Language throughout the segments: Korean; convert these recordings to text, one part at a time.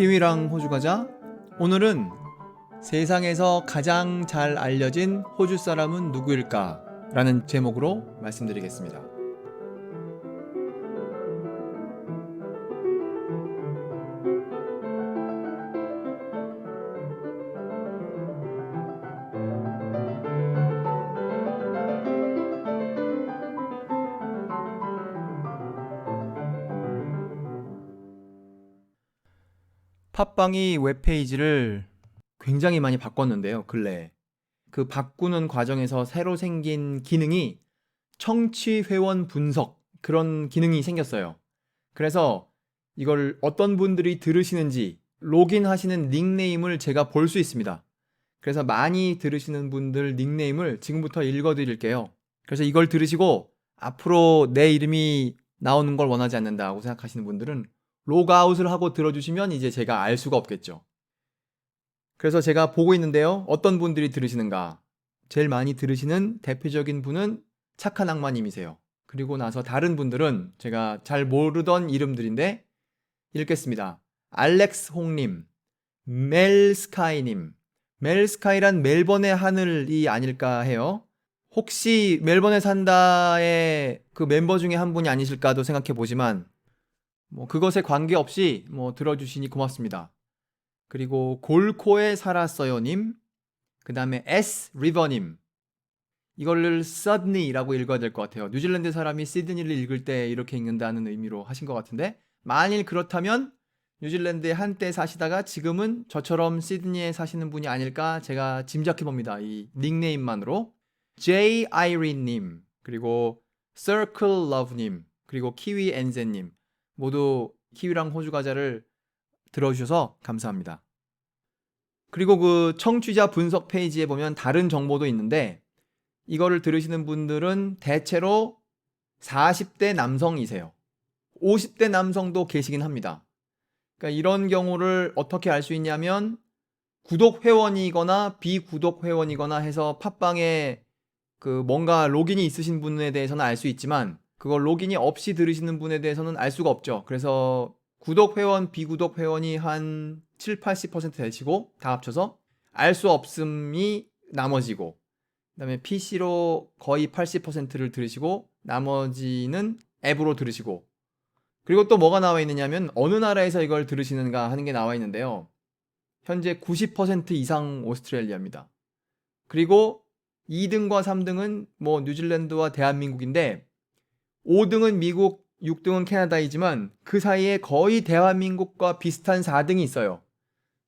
키위랑 호주 과자. 오늘은 세상에서 가장 잘 알려진 호주 사람은 누구일까? 라는 제목으로 말씀드리겠습니다. 팟빵이 웹페이지를 굉장히 많이 바꿨는데요, 근래에. 그 바꾸는 과정에서 새로 생긴 기능이 청취 회원 분석 그런 기능이 생겼어요. 그래서 이걸 어떤 분들이 들으시는지 로그인 하시는 닉네임을 제가 볼 수 있습니다. 그래서 많이 들으시는 분들 닉네임을 지금부터 읽어 드릴게요. 그래서 이걸 들으시고 앞으로 내 이름이 나오는 걸 원하지 않는다고 생각하시는 분들은 로그아웃을 하고 들어주시면 이제 제가 알 수가 없겠죠. 그래서 제가 보고 있는데요. 어떤 분들이 들으시는가? 제일 많이 들으시는 대표적인 분은 착한 악마님이세요. 그리고 나서 다른 분들은 제가 잘 모르던 이름들인데 읽겠습니다. 알렉스 홍님, 멜스카이님. 멜스카이란 멜번의 하늘이 아닐까 해요. 혹시 멜번에 산다의 그 멤버 중에 한 분이 아니실까도 생각해 보지만 뭐 그것에 관계없이 뭐 들어주시니 고맙습니다. 그리고 골코에 살았어요님, 그 다음에 S 리버님, 이거를 서드니라고 읽어야 될 것 같아요. 뉴질랜드 사람이 시드니를 읽을 때 이렇게 읽는다는 의미로 하신 것 같은데 만일 그렇다면 뉴질랜드에 한때 사시다가 지금은 저처럼 시드니에 사시는 분이 아닐까 제가 짐작해 봅니다. 이 닉네임만으로 J 아이린님 그리고 Circle Love님 그리고 키위 엔젠님 모두 키위랑 호주 과자를 들어주셔서 감사합니다. 그리고 그 청취자 분석 페이지에 보면 다른 정보도 있는데 이거를 들으시는 분들은 대체로 40대 남성이세요. 50대 남성도 계시긴 합니다. 그러니까 이런 경우를 어떻게 알 수 있냐면 구독 회원이거나 비구독 회원이거나 해서 팟빵에 그 뭔가 로gin이 있으신 분에 대해서는 알 수 있지만 그걸 로gin이 없이 들으시는 분에 대해서는 알 수가 없죠. 그래서 구독 회원, 비구독 회원이 한 7, 80% 되시고 다 합쳐서 알 수 없음이 나머지고 그다음에 PC로 거의 80%를 들으시고 나머지는 앱으로 들으시고 그리고 또 뭐가 나와 있느냐면 어느 나라에서 이걸 들으시는가 하는 게 나와 있는데요. 현재 90% 이상 오스트레일리아입니다. 그리고 2등과 3등은 뭐 뉴질랜드와 대한민국인데 5등은 미국, 6등은 캐나다이지만 그 사이에 거의 대한민국과 비슷한 4등이 있어요.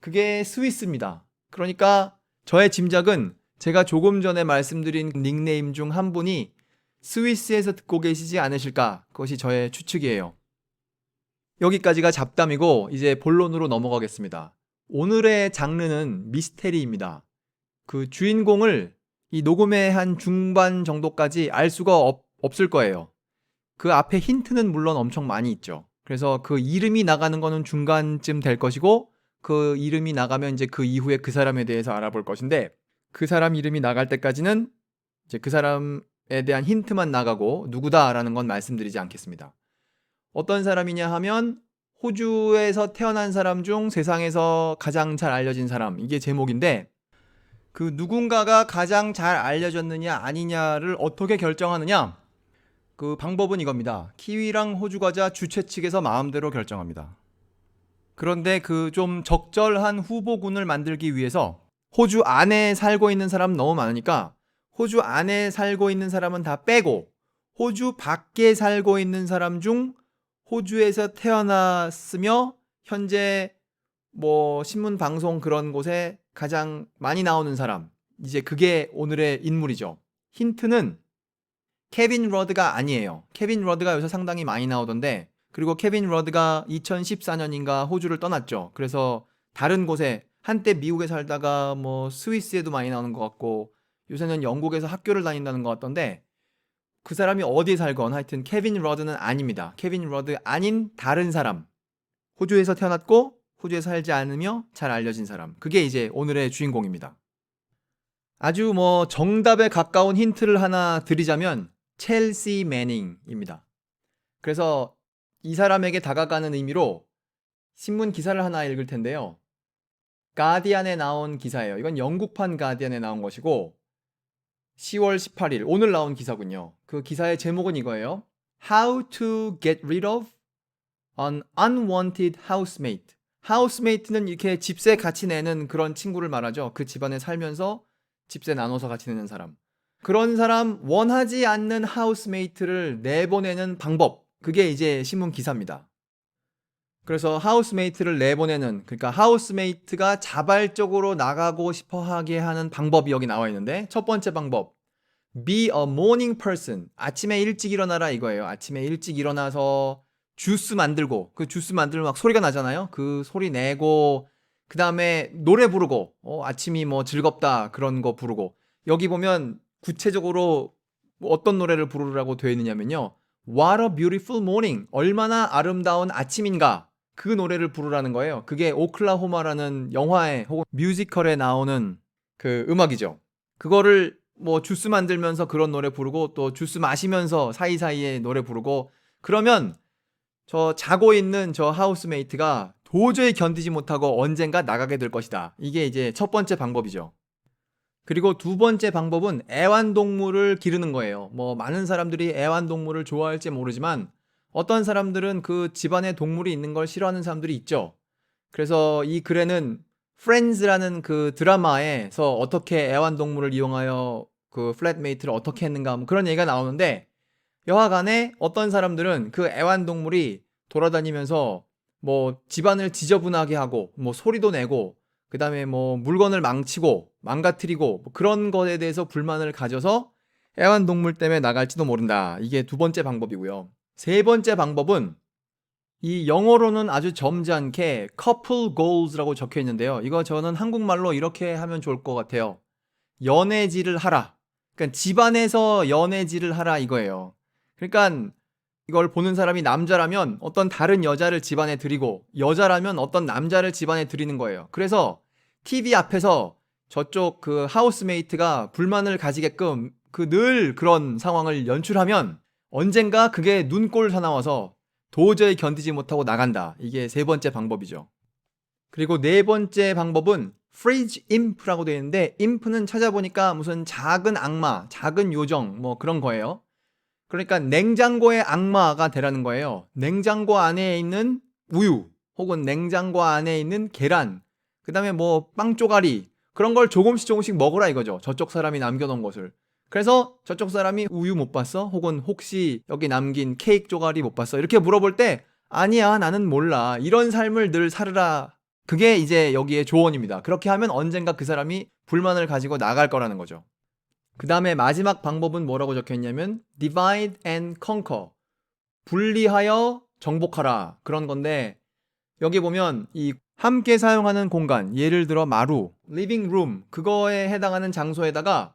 그게 스위스입니다. 그러니까 저의 짐작은 제가 조금 전에 말씀드린 닉네임 중 한 분이 스위스에서 듣고 계시지 않으실까? 그것이 저의 추측이에요. 여기까지가 잡담이고 이제 본론으로 넘어가겠습니다. 오늘의 장르는 미스테리입니다. 그 주인공을 이 녹음의 한 중반 정도까지 알 수가 없, 없을 거예요. 그 앞에 힌트는 물론 엄청 많이 있죠. 그래서 그 이름이 나가는 거는 중간쯤 될 것이고 그 이름이 나가면 이제 그 이후에 그 사람에 대해서 알아볼 것인데 그 사람 이름이 나갈 때까지는 이제 그 사람에 대한 힌트만 나가고 누구다라는 건 말씀드리지 않겠습니다. 어떤 사람이냐 하면 호주에서 태어난 사람 중 세상에서 가장 잘 알려진 사람 이게 제목인데 그 누군가가 가장 잘 알려졌느냐 아니냐를 어떻게 결정하느냐 그 방법은 이겁니다. 키위랑 호주 과자 주최 측에서 마음대로 결정합니다. 그런데 그 좀 적절한 후보군을 만들기 위해서 호주 안에 살고 있는 사람 너무 많으니까 호주 안에 살고 있는 사람은 다 빼고 호주 밖에 살고 있는 사람 중 호주에서 태어났으며 현재 뭐 신문 방송 그런 곳에 가장 많이 나오는 사람 이제 그게 오늘의 인물이죠. 힌트는 케빈 러드가 아니에요. 케빈 러드가 요새 상당히 많이 나오던데 그리고 케빈 러드가 2014년인가 호주를 떠났죠. 그래서 다른 곳에 한때 미국에 살다가 뭐 스위스에도 많이 나오는 것 같고 요새는 영국에서 학교를 다닌다는 것 같던데 그 사람이 어디에 살건 하여튼 케빈 러드는 아닙니다. 케빈 러드 아닌 다른 사람. 호주에서 태어났고 호주에 살지 않으며 잘 알려진 사람. 그게 이제 오늘의 주인공입니다. 아주 뭐 정답에 가까운 힌트를 하나 드리자면 첼시 매닝입니다. 그래서 이 사람에게 다가가는 의미로 신문 기사를 하나 읽을 텐데요. 가디안에 나온 기사예요. 이건 영국판 가디안에 나온 것이고 10월 18일 오늘 나온 기사군요. 그 기사의 제목은 이거예요. How to get rid of an unwanted housemate. 하우스메이트는 이렇게 집세 같이 내는 그런 친구를 말하죠. 그 집안에 살면서 집세 나눠서 같이 내는 사람. 그런 사람 원하지 않는 하우스메이트를 내보내는 방법. 그게 이제 신문 기사입니다. 그래서 하우스메이트를 내보내는 그러니까 하우스메이트가 자발적으로 나가고 싶어 하게 하는 방법이 여기 나와 있는데 첫 번째 방법 be a morning person 아침에 일찍 일어나라 이거예요. 아침에 일찍 일어나서 주스 만들고 그 주스 만들면 막 소리가 나잖아요. 그 소리 내고 그 다음에 노래 부르고 어, 아침이 뭐 즐겁다 그런 거 부르고 여기 보면 구체적으로 뭐 어떤 노래를 부르라고 되어 있느냐면요. What a beautiful morning. 얼마나 아름다운 아침인가. 그 노래를 부르라는 거예요. 그게 오클라호마라는 영화에 혹은 뮤지컬에 나오는 그 음악이죠. 그거를 뭐 주스 만들면서 그런 노래 부르고 또 주스 마시면서 사이사이에 노래 부르고 그러면 저 자고 있는 저 하우스메이트가 도저히 견디지 못하고 언젠가 나가게 될 것이다. 이게 이제 첫 번째 방법이죠. 그리고 두 번째 방법은 애완동물을 기르는 거예요. 뭐 많은 사람들이 애완동물을 좋아할지 모르지만 어떤 사람들은 그 집안에 동물이 있는 걸 싫어하는 사람들이 있죠. 그래서 이 글에는 프렌즈라는 그 드라마에서 어떻게 애완동물을 이용하여 그 플랫메이트를 어떻게 했는가 뭐 그런 얘기가 나오는데 여하간에 어떤 사람들은 그 애완동물이 돌아다니면서 뭐 집안을 지저분하게 하고 뭐 소리도 내고 그 다음에 뭐 물건을 망치고 망가뜨리고 뭐 그런 것에 대해서 불만을 가져서 애완동물 때문에 나갈지도 모른다. 이게 두 번째 방법이고요. 세 번째 방법은 이 영어로는 아주 점잖게 couple goals라고 적혀 있는데요. 이거 저는 한국말로 이렇게 하면 좋을 것 같아요. 연애질을 하라. 그러니까 집안에서 연애질을 하라 이거예요. 그러니까 이걸 보는 사람이 남자라면 어떤 다른 여자를 집안에 들이고 여자라면 어떤 남자를 집안에 들이는 거예요. 그래서 TV 앞에서 저쪽 그 하우스메이트가 불만을 가지게끔 그 늘 그런 상황을 연출하면 언젠가 그게 눈꼴 사나워서 도저히 견디지 못하고 나간다. 이게 세 번째 방법이죠. 그리고 네 번째 방법은 freeze imp라고 되어 있는데 imp는 찾아보니까 무슨 작은 악마, 작은 요정 뭐 그런 거예요. 그러니까 냉장고의 악마가 되라는 거예요. 냉장고 안에 있는 우유 혹은 냉장고 안에 있는 계란, 그 다음에 뭐 빵 쪼가리 그런 걸 조금씩 조금씩 먹으라 이거죠. 저쪽 사람이 남겨놓은 것을. 그래서 저쪽 사람이 우유 못 봤어? 혹은 혹시 여기 남긴 케이크 쪼가리 못 봤어? 이렇게 물어볼 때 아니야 나는 몰라. 이런 삶을 늘 살으라. 그게 이제 여기에 조언입니다. 그렇게 하면 언젠가 그 사람이 불만을 가지고 나갈 거라는 거죠. 그 다음에 마지막 방법은 뭐라고 적혀 있냐면 divide and conquer. 분리하여 정복하라. 그런 건데 여기 보면 이 함께 사용하는 공간, 예를 들어 마루, living room, 그거에 해당하는 장소에다가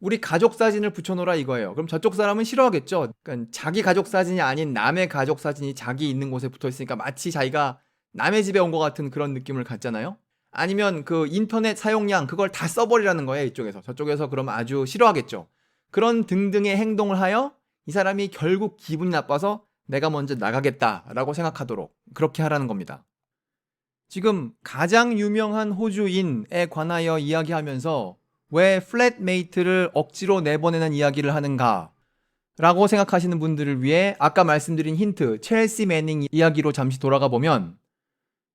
우리 가족 사진을 붙여놓으라 이거예요. 그럼 저쪽 사람은 싫어하겠죠. 그러니까 자기 가족 사진이 아닌 남의 가족 사진이 자기 있는 곳에 붙어 있으니까 마치 자기가 남의 집에 온 것 같은 그런 느낌을 갖잖아요. 아니면 그 인터넷 사용량 그걸 다 써버리라는 거예요. 이쪽에서 저쪽에서 그러면 아주 싫어하겠죠. 그런 등등의 행동을 하여 이 사람이 결국 기분이 나빠서 내가 먼저 나가겠다라고 생각하도록 그렇게 하라는 겁니다. 지금 가장 유명한 호주인에 관하여 이야기하면서 왜 플랫메이트를 억지로 내보내는 이야기를 하는가? 라고 생각하시는 분들을 위해 아까 말씀드린 힌트, 첼시 매닝 이야기로 잠시 돌아가 보면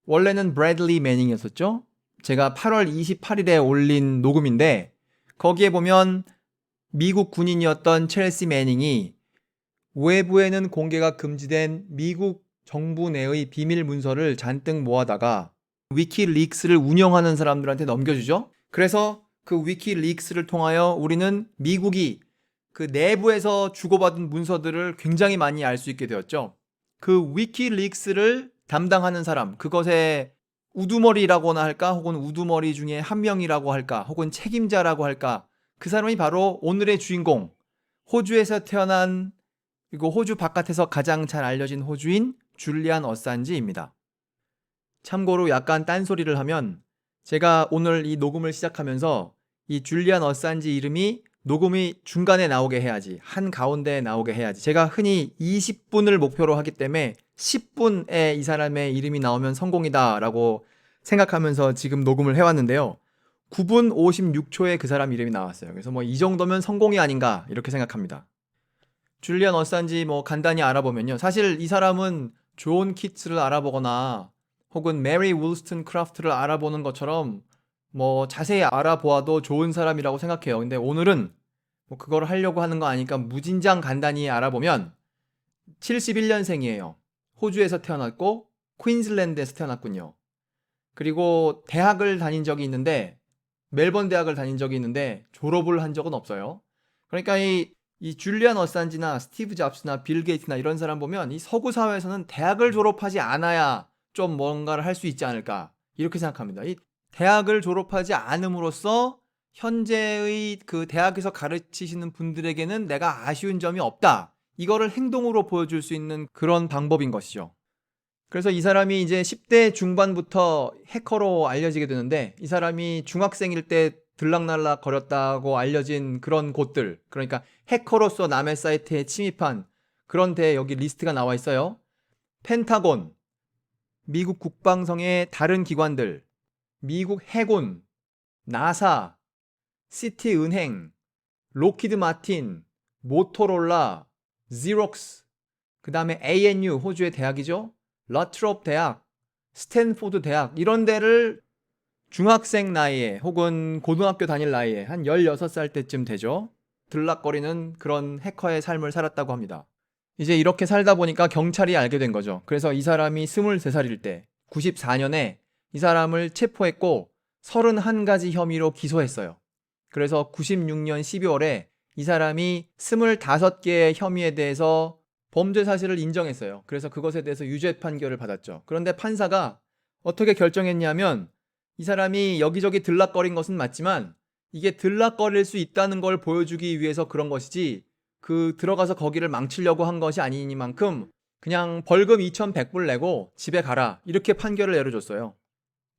원래는 브래들리 매닝이었었죠? 제가 8월 28일에 올린 녹음인데 거기에 보면 미국 군인이었던 첼시 매닝이 외부에는 공개가 금지된 미국 정부 내의 비밀 문서를 잔뜩 모아다가 위키릭스를 운영하는 사람들한테 넘겨주죠. 그래서 그 위키릭스를 통하여 우리는 미국이 그 내부에서 주고받은 문서들을 굉장히 많이 알 수 있게 되었죠. 그 위키릭스를 담당하는 사람, 그것의 우두머리라고나 할까, 혹은 우두머리 중에 한 명이라고 할까, 혹은 책임자라고 할까, 그 사람이 바로 오늘의 주인공, 호주에서 태어난, 그리고 호주 바깥에서 가장 잘 알려진 호주인 줄리안 어산지입니다. 참고로 약간 딴소리를 하면 제가 오늘 이 녹음을 시작하면서 이 줄리안 어산지 이름이 녹음이 중간에 나오게 해야지. 한 가운데에 나오게 해야지. 제가 흔히 20분을 목표로 하기 때문에 10분에 이 사람의 이름이 나오면 성공이다라고 생각하면서 지금 녹음을 해왔는데요. 9분 56초에 그 사람 이름이 나왔어요. 그래서 뭐 이 정도면 성공이 아닌가 이렇게 생각합니다. 줄리안 어산지 뭐 간단히 알아보면요. 사실 이 사람은 존 키츠를 알아보거나 혹은 메리 울스턴 크라프트를 알아보는 것처럼 뭐 자세히 알아보아도 좋은 사람이라고 생각해요. 근데 오늘은 뭐 그걸 하려고 하는 거 아니까 무진장 간단히 알아보면 71년생이에요. 호주에서 태어났고 퀸즐랜드에서 태어났군요. 그리고 대학을 다닌 적이 있는데 멜번 대학을 다닌 적이 있는데 졸업을 한 적은 없어요. 그러니까 이, 이 줄리안 어산지나 스티브 잡스나 빌 게이트나 이런 사람 보면 이 서구 사회에서는 대학을 졸업하지 않아야 좀 뭔가를 할 수 있지 않을까 이렇게 생각합니다. 이 대학을 졸업하지 않음으로써 현재의 그 대학에서 가르치시는 분들에게는 내가 아쉬운 점이 없다. 이거를 행동으로 보여줄 수 있는 그런 방법인 것이죠. 그래서 이 사람이 이제 10대 중반부터 해커로 알려지게 되는데 이 사람이 중학생일 때 들락날락 거렸다고 알려진 그런 곳들 그러니까 해커로서 남의 사이트에 침입한 그런 데 여기 리스트가 나와 있어요. 펜타곤, 미국 국방성의 다른 기관들, 미국 해군, 나사, 시티 은행, 로키드 마틴, 모토롤라, 지록스, 그 다음에 ANU 호주의 대학이죠. 러트롭 대학, 스탠포드 대학 이런 데를 중학생 나이에 혹은 고등학교 다닐 나이에 한 16살 때쯤 되죠. 들락거리는 그런 해커의 삶을 살았다고 합니다. 이제 이렇게 살다 보니까 경찰이 알게 된 거죠. 그래서 이 사람이 23살일 때 94년에 이 사람을 체포했고 31가지 혐의로 기소했어요. 그래서 96년 12월에 이 사람이 25개의 혐의에 대해서 범죄 사실을 인정했어요. 그래서 그것에 대해서 유죄 판결을 받았죠. 그런데 판사가 어떻게 결정했냐면 이 사람이 여기저기 들락거린 것은 맞지만 이게 들락거릴 수 있다는 걸 보여주기 위해서 그런 것이지 그 들어가서 거기를 망치려고 한 것이 아니니만큼 그냥 벌금 2,100불 내고 집에 가라 이렇게 판결을 내려줬어요.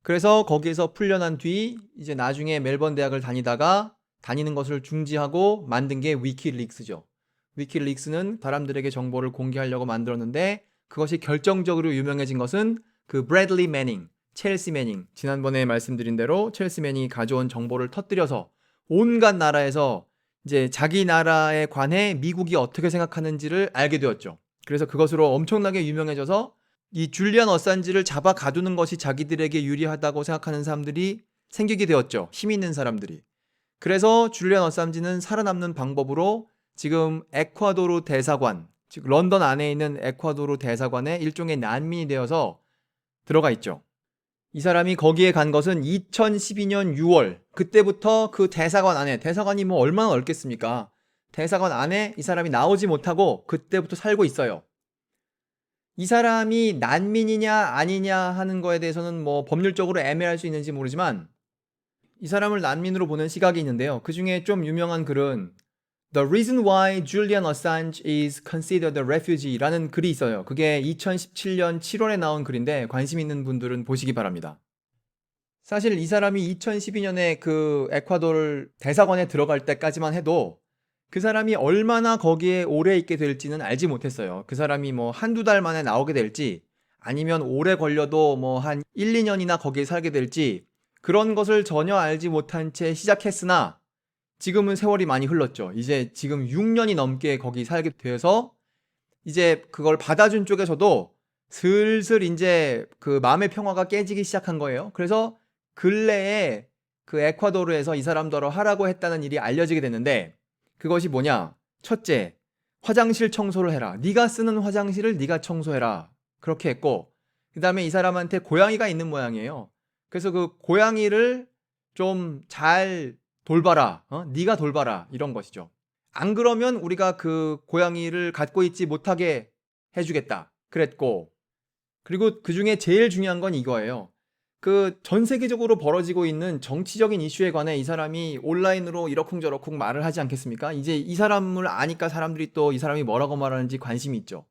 그래서 거기에서 풀려난 뒤 이제 나중에 멜번 대학을 다니다가 다니는 것을 중지하고 만든 게 위키릭스죠. 위키릭스는 사람들에게 정보를 공개하려고 만들었는데 그것이 결정적으로 유명해진 것은 그 브래들리 매닝, 첼시 매닝 지난번에 말씀드린 대로 첼시 매닝이 가져온 정보를 터뜨려서 온갖 나라에서 이제 자기 나라에 관해 미국이 어떻게 생각하는지를 알게 되었죠. 그래서 그것으로 엄청나게 유명해져서 이 줄리안 어산지를 잡아 가두는 것이 자기들에게 유리하다고 생각하는 사람들이 생기게 되었죠. 힘 있는 사람들이. 그래서 줄리안 어산지는 살아남는 방법으로 지금 에콰도르 대사관, 즉 런던 안에 있는 에콰도르 대사관에 일종의 난민이 되어서 들어가 있죠. 이 사람이 거기에 간 것은 2012년 6월. 그때부터 그 대사관 안에, 대사관이 뭐 얼마나 넓겠습니까? 대사관 안에 이 사람이 나오지 못하고 그때부터 살고 있어요. 이 사람이 난민이냐 아니냐 하는 거에 대해서는 뭐 법률적으로 애매할 수 있는지 모르지만 이 사람을 난민으로 보는 시각이 있는데요. 그 중에 좀 유명한 글은 The Reason Why Julian Assange is Considered a Refugee라는 글이 있어요. 그게 2017년 7월에 나온 글인데 관심 있는 분들은 보시기 바랍니다. 사실 이 사람이 2012년에 그 에콰도르 대사관에 들어갈 때까지만 해도 그 사람이 얼마나 거기에 오래 있게 될지는 알지 못했어요. 그 사람이 뭐 한두 달 만에 나오게 될지 아니면 오래 걸려도 뭐 한 1, 2년이나 거기에 살게 될지 그런 것을 전혀 알지 못한 채 시작했으나 지금은 세월이 많이 흘렀죠. 이제 지금 6년이 넘게 거기 살게 되어서 이제 그걸 받아준 쪽에서도 슬슬 이제 그 마음의 평화가 깨지기 시작한 거예요. 그래서 근래에 그 에콰도르에서 이 사람들로 하라고 했다는 일이 알려지게 됐는데 그것이 뭐냐? 첫째, 화장실 청소를 해라. 네가 쓰는 화장실을 네가 청소해라. 그렇게 했고 그다음에 이 사람한테 고양이가 있는 모양이에요. 그래서 그 고양이를 좀 잘 돌봐라. 어? 네가 돌봐라. 이런 것이죠. 안 그러면 우리가 그 고양이를 갖고 있지 못하게 해주겠다. 그랬고 그리고 그 중에 제일 중요한 건 이거예요. 그 전 세계적으로 벌어지고 있는 정치적인 이슈에 관해 이 사람이 온라인으로 이러쿵저러쿵 말을 하지 않겠습니까? 이제 이 사람을 아니까 사람들이 또 이 사람이 뭐라고 말하는지 관심이 있죠.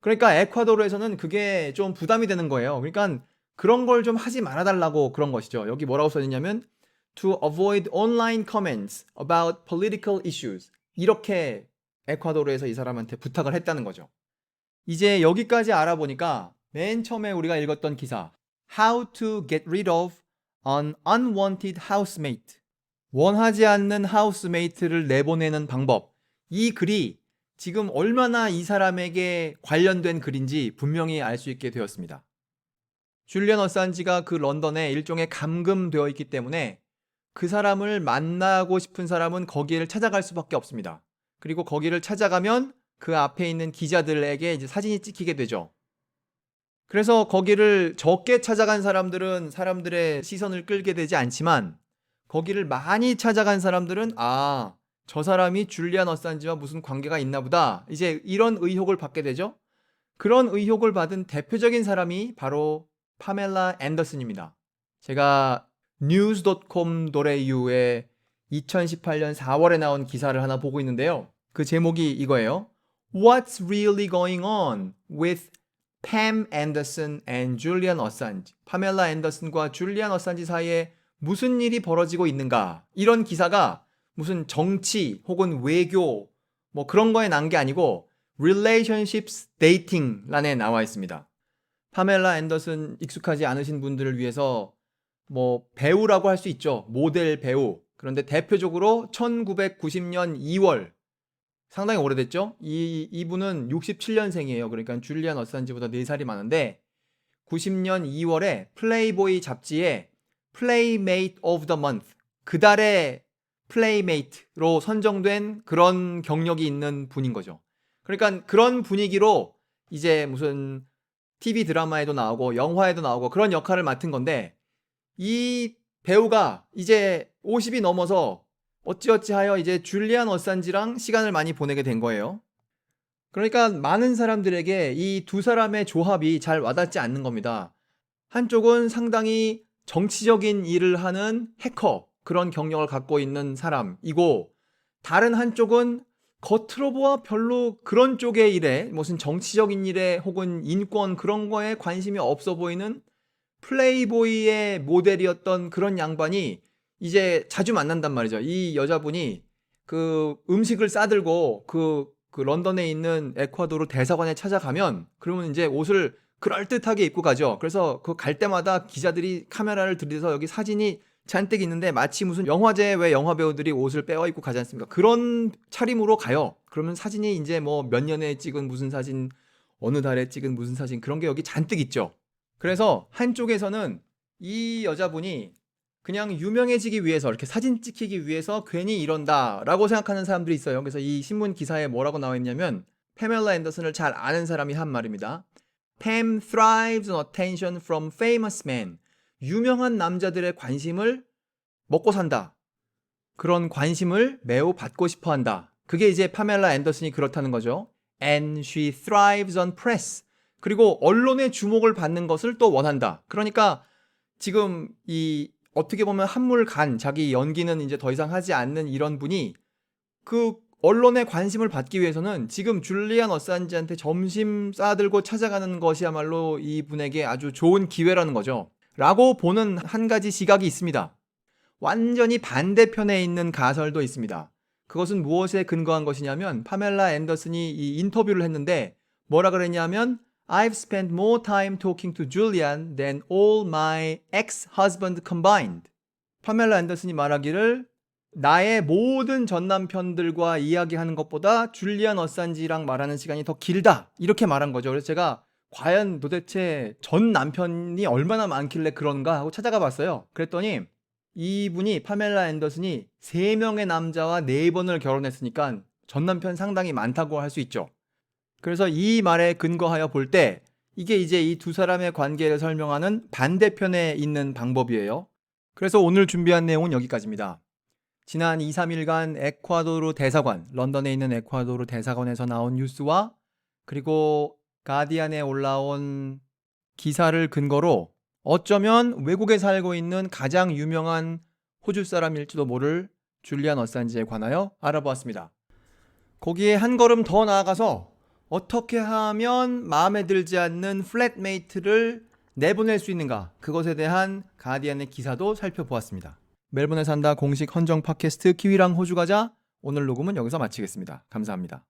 그러니까 에콰도르에서는 그게 좀 부담이 되는 거예요. 그러니까 그런 걸 좀 하지 말아달라고 그런 것이죠. 여기 뭐라고 써있냐면 to avoid online comments about political issues. 이렇게 에콰도르에서 이 사람한테 부탁을 했다는 거죠. 이제 여기까지 알아보니까 맨 처음에 우리가 읽었던 기사 How to get rid of an unwanted housemate 원하지 않는 하우스메이트를 내보내는 방법 이 글이 지금 얼마나 이 사람에게 관련된 글인지 분명히 알 수 있게 되었습니다. 줄리안 어산지가 그 런던에 일종의 감금되어 있기 때문에 그 사람을 만나고 싶은 사람은 거기를 찾아갈 수밖에 없습니다. 그리고 거기를 찾아가면 그 앞에 있는 기자들에게 이제 사진이 찍히게 되죠. 그래서 거기를 적게 찾아간 사람들은 사람들의 시선을 끌게 되지 않지만 거기를 많이 찾아간 사람들은 아, 저 사람이 줄리안 어산지와 무슨 관계가 있나 보다. 이제 이런 의혹을 받게 되죠. 그런 의혹을 받은 대표적인 사람이 바로 파멜라 앤더슨입니다. 제가 news.com.au에 2018년 4월에 나온 기사를 하나 보고 있는데요. 그 제목이 이거예요. What's really going on with Pam Anderson and Julian Assange? 파멜라 앤더슨과 줄리안 어산지 사이에 무슨 일이 벌어지고 있는가? 이런 기사가 무슨 정치 혹은 외교 뭐 그런 거에 난 게 아니고 relationships dating란에 나와 있습니다. 파멜라 앤더슨 익숙하지 않으신 분들을 위해서 뭐 배우라고 할 수 있죠. 모델 배우. 그런데 대표적으로 1990년 2월 상당히 오래됐죠. 이 이분은 67년생이에요. 그러니까 줄리안 어산지보다 4살이 많은데 90년 2월에 플레이보이 잡지에 플레이메이트 오브 더 먼트 그달의 플레이메이트로 선정된 그런 경력이 있는 분인 거죠. 그러니까 그런 분위기로 이제 무슨 TV 드라마에도 나오고 영화에도 나오고 그런 역할을 맡은 건데 이 배우가 이제 50이 넘어서 어찌어찌 하여 이제 줄리안 어산지랑 시간을 많이 보내게 된 거예요. 그러니까 많은 사람들에게 이 두 사람의 조합이 잘 와닿지 않는 겁니다. 한쪽은 상당히 정치적인 일을 하는 해커, 그런 경력을 갖고 있는 사람이고, 다른 한쪽은 겉으로 보아 별로 그런 쪽의 일에, 무슨 정치적인 일에 혹은 인권 그런 거에 관심이 없어 보이는 플레이보이의 모델이었던 그런 양반이 이제 자주 만난단 말이죠. 이 여자분이 그 음식을 싸들고 그, 그 런던에 있는 에콰도르 대사관에 찾아가면 그러면 이제 옷을 그럴듯하게 입고 가죠. 그래서 그 갈 때마다 기자들이 카메라를 들이서 여기 사진이 잔뜩 있는데 마치 무슨 영화제에 왜 영화 배우들이 옷을 빼어 입고 가지 않습니까? 그런 차림으로 가요. 그러면 사진이 이제 뭐 몇 년에 찍은 무슨 사진, 어느 달에 찍은 무슨 사진 그런 게 여기 잔뜩 있죠. 그래서 한쪽에서는 이 여자분이 그냥 유명해지기 위해서 이렇게 사진 찍히기 위해서 괜히 이런다라고 생각하는 사람들이 있어요. 그래서 이 신문 기사에 뭐라고 나와 있냐면 페멜라 앤더슨을 잘 아는 사람이 한 말입니다. Pam thrives on attention from famous men. 유명한 남자들의 관심을 먹고 산다. 그런 관심을 매우 받고 싶어 한다. 그게 이제 파멜라 앤더슨이 그렇다는 거죠. And she thrives on press. 그리고 언론의 주목을 받는 것을 또 원한다. 그러니까 지금 이 어떻게 보면 한물 간 자기 연기는 이제 더 이상 하지 않는 이런 분이 그 언론의 관심을 받기 위해서는 지금 줄리안 어산지한테 점심 싸들고 찾아가는 것이야말로 이 분에게 아주 좋은 기회라는 거죠. 라고 보는 한 가지 시각이 있습니다. 완전히 반대편에 있는 가설도 있습니다. 그것은 무엇에 근거한 것이냐면 파멜라 앤더슨이 이 인터뷰를 했는데 뭐라 그랬냐면 I've spent more time talking to Julian than all my ex-husband combined. 파멜라 앤더슨이 말하기를 나의 모든 전 남편들과 이야기하는 것보다 줄리안 어산지랑 말하는 시간이 더 길다. 이렇게 말한 거죠. 그래서 제가 과연 도대체 전 남편이 얼마나 많길래 그런가 하고 찾아가 봤어요. 그랬더니 이분이 파멜라 앤더슨이 세 명의 남자와 네 번을 결혼했으니까 전 남편 상당히 많다고 할 수 있죠. 그래서 이 말에 근거하여 볼 때 이게 이제 이 두 사람의 관계를 설명하는 반대편에 있는 방법이에요. 그래서 오늘 준비한 내용은 여기까지입니다. 지난 2, 3일간 에콰도르 대사관, 런던에 있는 에콰도르 대사관에서 나온 뉴스와 그리고 가디안에 올라온 기사를 근거로 어쩌면 외국에 살고 있는 가장 유명한 호주 사람일지도 모를 줄리안 어산지에 관하여 알아보았습니다. 거기에 한 걸음 더 나아가서 어떻게 하면 마음에 들지 않는 플랫메이트를 내보낼 수 있는가? 그것에 대한 가디안의 기사도 살펴보았습니다. 멜번에 산다 공식 헌정 팟캐스트 키위랑 호주 가자 오늘 녹음은 여기서 마치겠습니다. 감사합니다.